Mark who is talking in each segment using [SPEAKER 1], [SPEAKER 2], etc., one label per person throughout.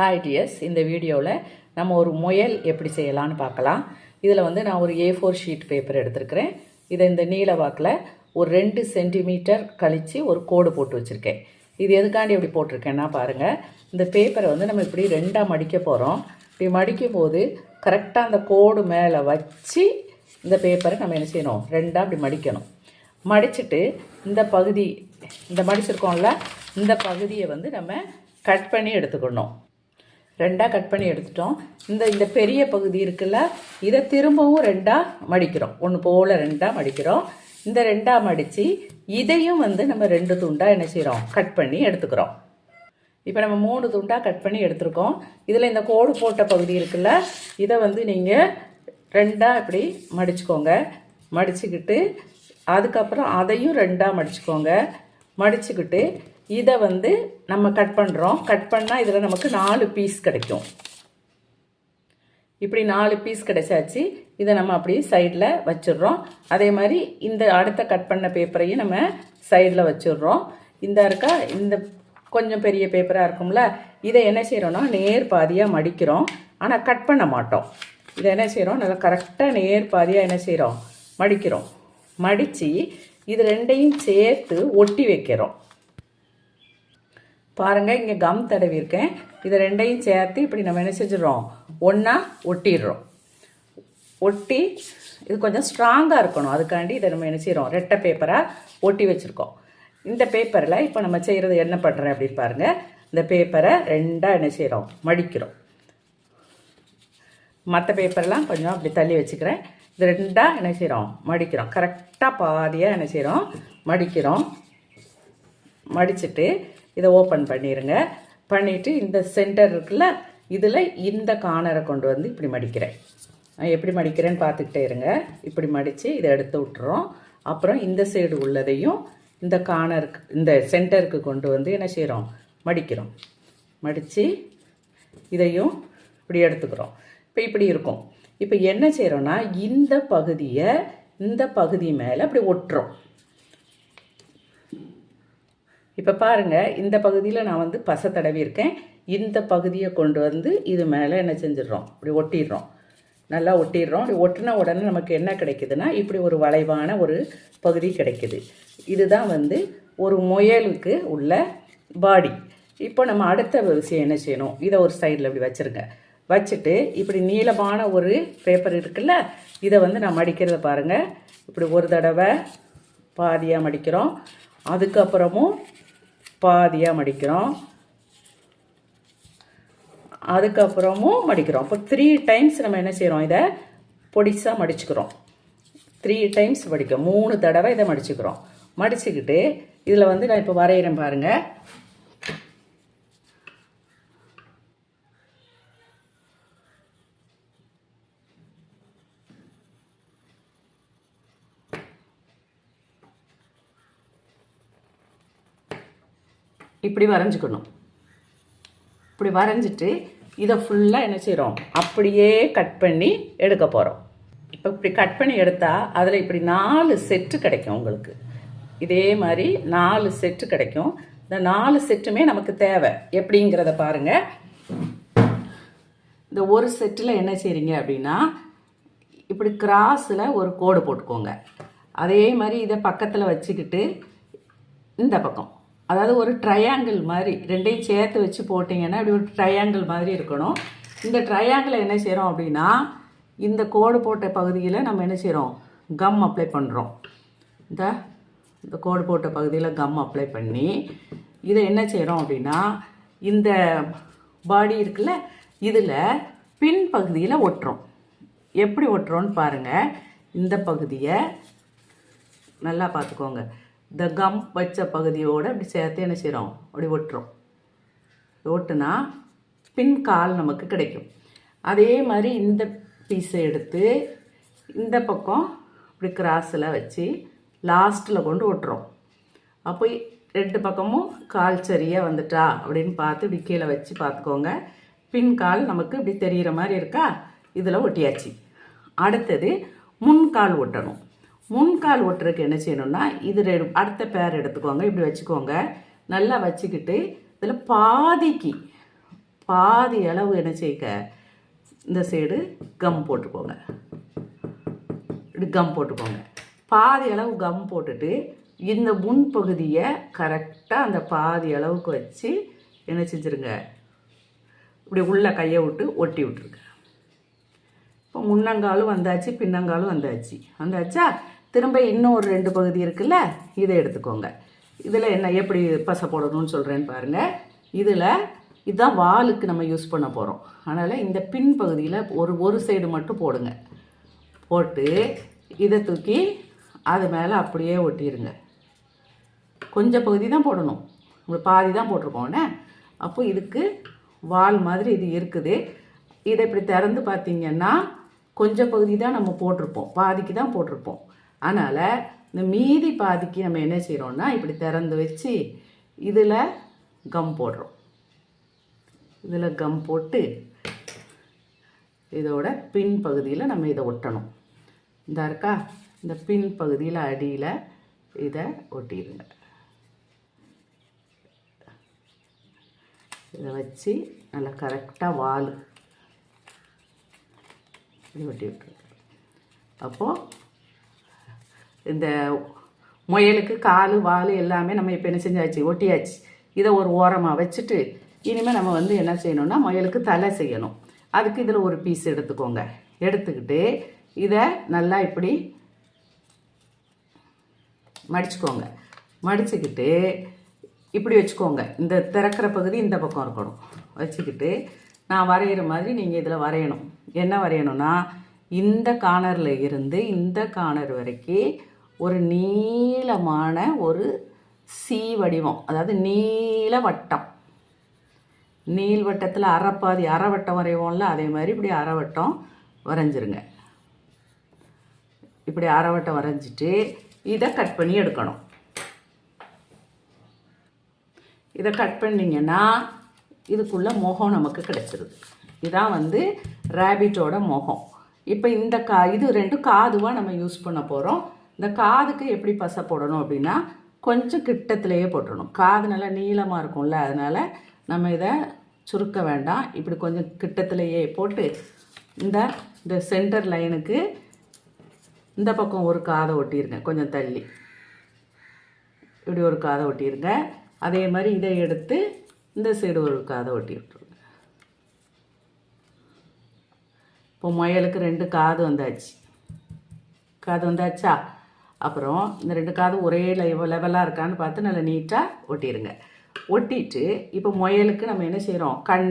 [SPEAKER 1] Hi tears இந்த வீடியோவில் நம்ம ஒரு முயல் எப்படி செய்யலான்னு பார்க்கலாம். இதில் வந்து நான் ஒரு ஏ ஃபோர் ஷீட் பேப்பர் எடுத்திருக்கிறேன். இதை இந்த நீல வாக்கில் ஒரு ரெண்டு சென்டிமீட்டர் கழித்து ஒரு கோடு போட்டு வச்சுருக்கேன். இது எதுக்காண்டி எப்படி போட்டிருக்கேன்னா பாருங்கள் இந்த பேப்பரை வந்து நம்ம இப்படி ரெண்டாக மடிக்க போகிறோம் இப்படி மடிக்கும் போது கரெக்டாக அந்த கோடு மேலே வச்சு இந்த பேப்பரை நம்ம என்ன செய்யணும்? ரெண்டாக இப்படி மடிக்கணும். மடிச்சுட்டு இந்த பகுதி இந்த மடிச்சிருக்கோம்ல இந்த பகுதியை வந்து நம்ம கட் பண்ணி எடுத்துக்கணும். ரெண்டாக கட் பண்ணி எடுத்துட்டோம். இந்த இந்த பெரிய பகுதி இருக்குல்ல இதை திரும்பவும் ரெண்டாக மடிக்கிறோம். ஒன்று போல் ரெண்டாக மடிக்கிறோம். இந்த ரெண்டாக மடித்து இதையும் வந்து நம்ம ரெண்டு துண்டாக என்ன செய்கிறோம் கட் பண்ணி எடுத்துக்கிறோம். இப்போ நம்ம மூணு துண்டாக கட் பண்ணி எடுத்துருக்கோம். இதில் இந்த கோடு போட்ட பகுதி இருக்குல்ல இதை வந்து நீங்கள் ரெண்டாக இப்படி மடிச்சுக்கோங்க. மடிச்சுக்கிட்டு அதுக்கப்புறம் அதையும் ரெண்டாக மடிச்சுக்கோங்க. மடிச்சுக்கிட்டு இதை வந்து நம்ம கட் பண்ணுறோம் கட் பண்ணால் இதில் நமக்கு நாலு பீஸ் கிடைக்கும். இப்படி நாலு பீஸ் கிடைச்சாச்சு. இதை நம்ம அப்படியே சைடில் வச்சிடுறோம். அதே மாதிரி இந்த அடுத்த கட் பண்ண பேப்பரையும் நம்ம சைடில் வச்சிடுறோம். இந்த இருக்கா இந்த கொஞ்சம் பெரிய பேப்பராக இருக்கும்ல இதை என்ன செய்கிறோம்னா நேர் பாதியாக மடிக்கிறோம். ஆனால் கட் பண்ண மாட்டோம். இதை என்ன செய்கிறோம் நல்லா கரெக்டாக நேர் பாதியாக என்ன செய்கிறோம் மடிக்கிறோம். மடித்து இது ரெண்டையும் சேர்த்து ஒட்டி வைக்கிறோம். பாருங்கள் இங்கே கம் தடவி இருக்கேன். இதை ரெண்டையும் சேர்த்து இப்படி நம்ம என்ன செஞ்சிடறோம்? ஒன்றா ஒட்டிடுறோம். ஒட்டி இது கொஞ்சம் ஸ்ட்ராங்காக இருக்கணும். அதுக்காண்டி இதை நம்ம என்ன செய்கிறோம் ரெட்டை பேப்பராக ஒட்டி வச்சுருக்கோம். இந்த பேப்பரில் இப்போ நம்ம செய்கிறது என்ன பண்ணுறேன் அப்படின்னு பாருங்கள் இந்த பேப்பரை ரெண்டாக என்ன செய்கிறோம் மடிக்கிறோம். மற்ற பேப்பர்லாம் கொஞ்சம் அப்படி தள்ளி வச்சுக்கிறேன். இது ரெண்டாக என்ன செய்கிறோம் மடிக்கிறோம். கரெக்டாக பாதியாக என்ன செய்கிறோம் மடிக்கிறோம். மடிச்சுட்டு இதை ஓப்பன் பண்ணிடுங்க பண்ணிவிட்டு இந்த சென்டர் இருக்குல்ல இதில் இந்த கார்னரை கொண்டு வந்து இப்படி மடிக்கிறேன். நான் எப்படி மடிக்கிறேன்னு பார்த்துக்கிட்டே இருங்க. இப்படி மடித்து இதை எடுத்து விட்டுறோம். அப்புறம் இந்த சைடு உள்ளதையும் இந்த கார்னருக்கு இந்த சென்டருக்கு கொண்டு வந்து என்ன செய்கிறோம் மடிக்கிறோம். மடித்து இதையும் இப்படி எடுத்துக்கிறோம். இப்போ இப்படி இருக்கும். இப்போ என்ன செய்கிறோன்னா இந்த பகுதியை இந்த பகுதி மேலே அப்படி ஒட்டுறோம். இப்போ பாருங்கள் இந்த பகுதியில் நான் வந்து பசை தடவி இருக்கேன். இந்த பகுதியை கொண்டு வந்து இது மேலே என்ன செஞ்சிடுறோம்? இப்படி ஒட்டிடுறோம். நல்லா ஒட்டிடுறோம். இப்படி ஒட்டின உடனே நமக்கு என்ன கிடைக்குதுன்னா இப்படி ஒரு வளைவான ஒரு பகுதி கிடைக்குது. இதுதான் வந்து ஒரு முயலுக்கு உள்ள பாடி இப்போ நம்ம அடுத்த விஷயம் என்ன செய்யணும்? இதை ஒரு சைடில் இப்படி வச்சுருங்க. வச்சுட்டு இப்படி நீளமான ஒரு பேப்பர் இருக்குல்ல இதை வந்து நான் மடிக்கிறத பாருங்கள் இப்படி ஒரு தடவை பாதியாக மடிக்கிறோம். அதுக்கப்புறமும் பாதியாக மடிக்கிறோம். அதுக்கப்புறமும் மடிக்கிறோம். அப்போ த்ரீ டைம்ஸ் நம்ம என்ன செய்கிறோம் இதை பொடிசாக மடிச்சுக்கிறோம். Three times மடிக்கிறோம். மூணு தடவை இதை மடிச்சுக்கிறோம். மடிச்சுக்கிட்டு இதில் வந்து நான் இப்போ வரைகிறேன் பாருங்கள் இப்படி வரைஞ்சிக்கணும். இப்படி வரைஞ்சிட்டு இதை ஃபுல்லாக என்ன செய்கிறோம் அப்படியே கட் பண்ணி எடுக்க போகிறோம் இப்போ இப்படி கட் பண்ணி எடுத்தால் அதில் இப்படி நாலு செட்டு கிடைக்கும் உங்களுக்கு. இதே மாதிரி நாலு செட்டு கிடைக்கும். இந்த நாலு செட்டுமே நமக்கு தேவை. எப்படிங்கிறத பாருங்கள் இந்த ஒரு செட்டில் என்ன செய்கிறீங்க அப்படின்னா இப்படி கிராஸில் ஒரு கோடு போட்டுக்கோங்க. அதே மாதிரி இதை பக்கத்தில் வச்சுக்கிட்டு இந்த பக்கம். அதாவது ஒரு ட்ரையாங்கிள் மாதிரி ரெண்டையும் சேர்த்து வச்சு போட்டிங்கன்னா இப்படி ஒரு ட்ரையாங்கிள் மாதிரி இருக்கணும். இந்த ட்ரையாங்கிளை என்ன செய்கிறோம் அப்படின்னா இந்த கோடு போட்ட பகுதியில் நம்ம என்ன செய்கிறோம் கம் அப்ளை பண்ணுறோம் இந்த இந்த கோடு போட்ட பகுதியில் கம் அப்ளை பண்ணி இதை என்ன செய்கிறோம் அப்படின்னா இந்த பாடி இருக்குல்ல இதில் பின் பகுதியில் ஒட்டுறோம். எப்படி ஒட்டுறோன்னு பாருங்கள் இந்த பகுதியை நல்லா பார்த்துக்கோங்க. இந்த கம் வச்ச பகுதியோடு அப்படி சேர்த்து என்ன செய்கிறோம் அப்படி ஒட்டுறோம். ஓட்டுனா பின் கால் நமக்கு கிடைக்கும். அதே மாதிரி இந்த பீஸை எடுத்து இந்த பக்கம் இப்படி கிராஸில் வச்சு லாஸ்ட்டில் கொண்டு ஒட்டுறோம். அப்போ ரெண்டு பக்கமும் கால் சரியாக வந்துட்டா அப்படின்னு பார்த்து இப்படி கீழே வச்சு பார்த்துக்கோங்க. பின் கால் நமக்கு இப்படி தெரிகிற மாதிரி இருக்கா? இதில் ஒட்டியாச்சு. அடுத்தது முன்கால் ஒட்டணும். முன்கால் ஒட்டுறதுக்கு என்ன செய்யணும்னா இது அடுத்த பேர் எடுத்துக்கோங்க. இப்படி வச்சுக்கோங்க. நல்லா வச்சுக்கிட்டு இதில் பாதிக்கு பாதி அளவு என்ன செய்க இந்த சைடு கம் போட்டுக்கோங்க. இப்படி கம் போட்டுக்கோங்க. பாதி அளவு கம் போட்டுட்டு இந்த முன்பகுதியை கரெக்டாக அந்த பாதி அளவுக்கு வச்சு என்ன செஞ்சுருங்க இப்படி உள்ள கையை விட்டு ஒட்டி விட்ருங்க இப்போ முன்னங்காலும் வந்தாச்சு பின்னங்காலும் வந்தாச்சு. வந்தாச்சா? திரும்ப இன்னும் ஒரு ரெண்டு பகுதி இருக்குல்ல இதை எடுத்துக்கோங்க. இதில் என்ன எப்படி பசை போடணும்னு சொல்கிறேன்னு பாருங்கள் இதில் இதுதான் வாலுக்கு நம்ம யூஸ் பண்ண போகிறோம் அதனால் இந்த பின் பகுதியில் ஒரு ஒரு சைடு மட்டும் போடுங்க. போட்டு இதை தூக்கி அது மேலே அப்படியே ஒட்டிடுங்க கொஞ்சம் பகுதி தான் போடணும். உங்களுக்கு பாதி தான் போட்டிருக்கோண்ணே அப்போ இதுக்கு வால் மாதிரி இது இருக்குது. இதை இப்படி திறந்து பார்த்தீங்கன்னா கொஞ்சம் பகுதி தான் நம்ம போட்டிருப்போம். பாதிக்கு தான் போட்டிருப்போம். அதனால் இந்த மீதி பாதிக்கு நம்ம என்ன செய்கிறோன்னா இப்படி திறந்து வச்சு இதில் கம் போடுறோம். இதில் கம் போட்டு இதோட பின் பகுதியில் நம்ம இதை ஒட்டணும். இந்த இருக்கா? இந்த பின் பகுதியில் அடியில் இதை ஒட்டிடுங்க. இதை வச்சு நல்லா கரெக்டாக வால். இது ஒட்டி விட்டுருங்க. அப்போது இந்த முயலுக்கு கால் வால் எல்லாமே நம்ம இப்போ என்ன செஞ்சாச்சு? ஒட்டியாச்சு. இதை ஒரு ஓரமாக வச்சுட்டு இனிமேல் நம்ம வந்து என்ன செய்யணும்னா முயலுக்கு தலை செய்யணும். அதுக்கு இதில் ஒரு பீஸ் எடுத்துக்கோங்க. எடுத்துக்கிட்டு இதை நல்லா இப்படி மடிச்சுக்கோங்க. மடிச்சுக்கிட்டு இப்படி வச்சுக்கோங்க. இந்த திறக்கிற பகுதி இந்த பக்கம் இருக்கணும். வச்சுக்கிட்டு நான் வரைகிற மாதிரி நீங்கள் இதில் வரையணும். என்ன வரையணும்னா இந்த கார்னரில் இருந்து இந்த கார்னர் வரைக்கும் ஒரு நீளமான ஒரு சி வடிவம் அதாவது நீல வட்டம். நீள்வட்டத்தில் அரைப்பாதி அரைவட்டம் வரைவோம்ல அதே மாதிரி இப்படி அரைவட்டம் வரைஞ்சிருங்க. இப்படி அரைவட்டம் வரைஞ்சிட்டு இதை கட் பண்ணி எடுக்கணும். இதை கட் பண்ணிங்கன்னா இதுக்குள்ளே முகம் நமக்கு கிடைச்சிருது. இதான் வந்து ரேபிட்டோட முகம். இப்போ இந்த கா இது ரெண்டும் காதுவாக நம்ம யூஸ் பண்ண போகிறோம் இந்த காதுக்கு எப்படி பசை போடணும் அப்படின்னா கொஞ்சம் கிட்டத்திலேயே போட்டுடணும். காது நல்லா நீளமாக இருக்கும்ல அதனால் நம்ம இதை சுருக்க வேண்டாம். இப்படி கொஞ்சம் கிட்டத்துலேயே போட்டு இந்த இந்த சென்டர் லைனுக்கு இந்த பக்கம் ஒரு காதை ஒட்டியிருங்க கொஞ்சம் தள்ளி. இப்படி ஒரு காதை ஒட்டியிருங்க அதே மாதிரி இதை எடுத்து இந்த சைடு ஒரு காதை ஒட்டி விட்ருங்க இப்போ முயலுக்கு ரெண்டு காது வந்தாச்சு. காது வந்தாச்சா? அப்புறம் இந்த ரெண்டு காது ஒரே லெவ லெவலாக இருக்கான்னு பார்த்து நல்லா நீட்டாக ஒட்டிடுங்க ஒட்டிட்டு இப்போ முயலுக்கு நம்ம என்ன செய்கிறோம் கண்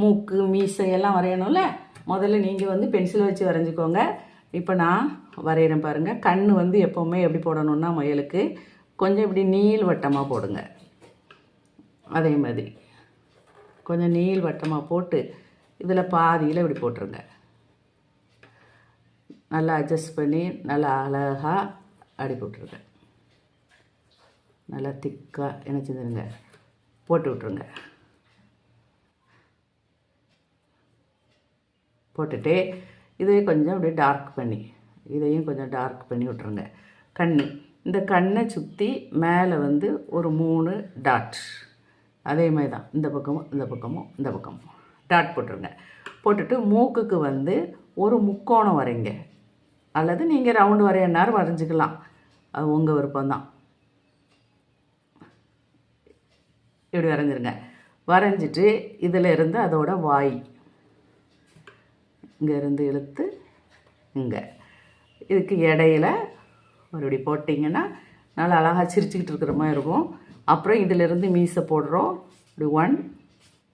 [SPEAKER 1] மூக்கு மீசை எல்லாம் வரையணும்ல? முதல்ல நீங்கள் வந்து பென்சில் வச்சு வரைஞ்சிக்கோங்க. இப்போ நான் வரைகிறேன் பாருங்கள் கண் வந்து எப்போவுமே எப்படி போடணும்னா முயலுக்கு கொஞ்சம் இப்படி நீள் வட்டமாக போடுங்க. அதே மாதிரி. கொஞ்சம் நீள் வட்டமாக போட்டு இதில் பாதியில் இப்படி போட்டுருங்க. நல்லா அட்ஜஸ்ட் பண்ணி நல்லா அழகாக அடி போட்டுருக்கேன் நல்லா திக்காக என்ன செஞ்சுருங்க போட்டு விட்ருங்க போட்டுட்டு இதையும் கொஞ்சம் அப்படியே டார்க் பண்ணி இதையும் கொஞ்சம் டார்க் பண்ணி விட்ருங்க கண் இந்த கண்ணை சுற்றி மேலே வந்து ஒரு மூணு டாட் அதே மாதிரி தான் இந்த பக்கமும் இந்த பக்கமும் இந்த பக்கமும். டாட் போட்டுருங்க. போட்டுட்டு மூக்குக்கு வந்து ஒரு முக்கோணம் வரைங்க. அல்லது நீங்கள் ரவுண்டு வரையனாரும் வரைஞ்சிக்கலாம். அது உங்கள் விருப்பம்தான். இப்படி வரைஞ்சிருங்க. வரைஞ்சிட்டு இதில் இருந்து அதோட வாய். இங்கே இருந்து இழுத்து இங்கே. இதுக்கு இடையில மறுபடி போட்டிங்கன்னா நல்லா அழகாக சிரிச்சுக்கிட்டு இருக்கிற மாதிரி இருக்கும். அப்புறம் இதிலிருந்து மீசை போடுறோம். இப்படி ஒன்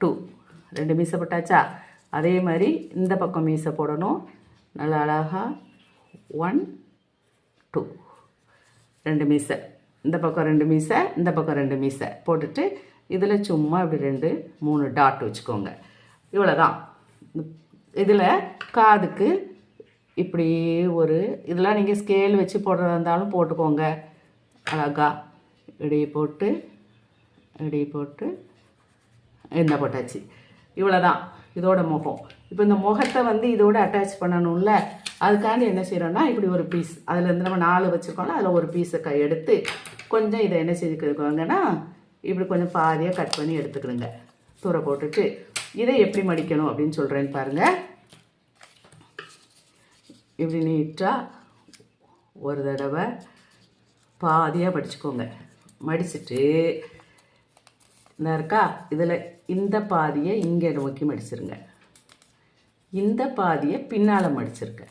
[SPEAKER 1] டூ ரெண்டு மீசை போட்டாச்சா? அதே மாதிரி இந்த பக்கம் மீசை போடணும். நல்லா அழகாக ஒன் டூ ரெண்டு மீசை. இந்த பக்கம் ரெண்டு மீசை இந்த பக்கம் ரெண்டு மீசை. போட்டுட்டு இதில் சும்மா இப்படி ரெண்டு மூணு டாட் வச்சுக்கோங்க. இவ்வளோதான் இதில் காதுக்கு இப்படி ஒரு இதெல்லாம் நீங்கள் ஸ்கேல் வச்சு போடுறதா இருந்தாலும் போட்டுக்கோங்க. அழகா. இப்படி போட்டு இப்படி போட்டு என்ன போட்டாச்சு? இவ்வளோதான் இதோட முகம். இப்போ இந்த முகத்தை வந்து இதோட அட்டாச் பண்ணணும்ல அதுக்காண்டி என்ன செய்கிறோன்னா இப்படி ஒரு பீஸ் அதுலேருந்து நம்ம நாலு வச்சுருக்கோம்ல அதில் ஒரு பீஸை க எடுத்து கொஞ்சம் இதை என்ன செஞ்சுக்கிருக்கோங்கன்னா இப்படி கொஞ்சம் பாதியாக கட் பண்ணி எடுத்துக்கிடுங்க. தூர போட்டுட்டு இதை எப்படி மடிக்கணும் அப்படின்னு சொல்கிறேன்னு பாருங்கள் இப்படி நீட்டாக ஒரு தடவை பாதியாக மடிச்சுக்கோங்க. மடிச்சுட்டு இந்த இருக்கா? இதில் இந்த பாதியை இங்கே நோக்கி மடிச்சிருங்க. இந்த பாதியை பின்னால் மடிச்சிருங்க.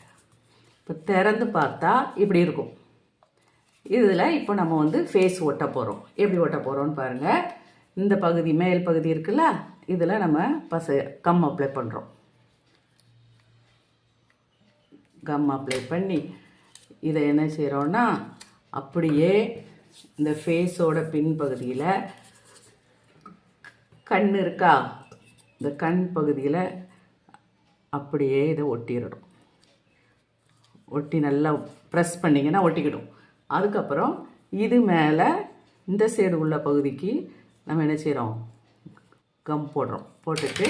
[SPEAKER 1] இப்போ திறந்து பார்த்தா இப்படி இருக்கும். இதில் இப்போ நம்ம வந்து ஃபேஸ் ஒட்ட போகிறோம் எப்படி ஒட்ட போகிறோம்னு பாருங்கள் இந்த பகுதி மேல் பகுதி இருக்குல்ல இதில் நம்ம பச கம் அப்ளை பண்ணுறோம் கம் அப்ளை பண்ணி இதை என்ன செய்கிறோன்னா அப்படியே இந்த ஃபேஸோட பின்பகுதியில் கண் இருக்கா? இந்த கண் பகுதியில் அப்படியே இதை ஒட்டிடணும். ஒட்டி நல்லா ப்ரெஸ் பண்ணிங்கன்னா ஒட்டிக்கிடும். அதுக்கப்புறம் இது மேலே இந்த சைடு உள்ள பகுதிக்கு நம்ம என்ன செய்கிறோம் கம் போடுறோம். போட்டுட்டு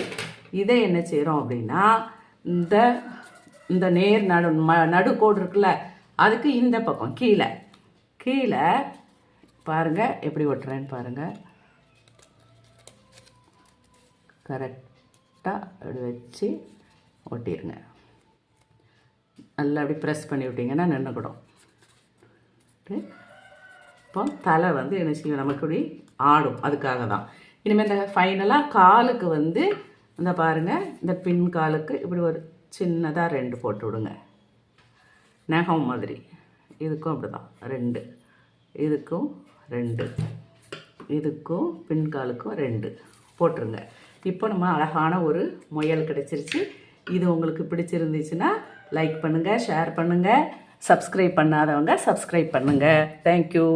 [SPEAKER 1] இதை என்ன செய்கிறோம் அப்படின்னா இந்த இந்த நேர் நடு ம நடுக்கோடு இருக்குல்ல அதுக்கு இந்த பக்கம் கீழே. கீழே பாருங்கள் எப்படி ஒட்டுறேன்னு பாருங்கள் கரெக்டாக அப்படி வச்சு ஒட்டிடுங்க நல்லா அப்படி ப்ரெஸ் பண்ணி விட்டிங்கன்னா நின்றுக்கிடும். இப்போ தலை வந்து என்ன செய்யும்? நமக்கு இப்படி ஆடும். அதுக்காக தான். இனிமேல் இந்த ஃபைனலாக காலுக்கு வந்து இந்த பாருங்கள் இந்த பின் காலுக்கு இப்படி ஒரு சின்னதாக ரெண்டு போட்டு விடுங்க. நகம் மாதிரி. இதுக்கும் அப்படி தான் ரெண்டு. இதுக்கும் ரெண்டு. இதுக்கும் பின்காலுக்கும் ரெண்டு. போட்டுருங்க. இப்போ நம்ம அழகான ஒரு முயல் கிடச்சிருச்சு. இது உங்களுக்கு பிடிச்சிருந்துச்சுன்னா லைக் பண்ணுங்கள் ஷேர் பண்ணுங்கள் சப்ஸ்கிரைப் பண்ணாதவங்க சப்ஸ்கிரைப் பண்ணுங்கள் தேங்க்யூ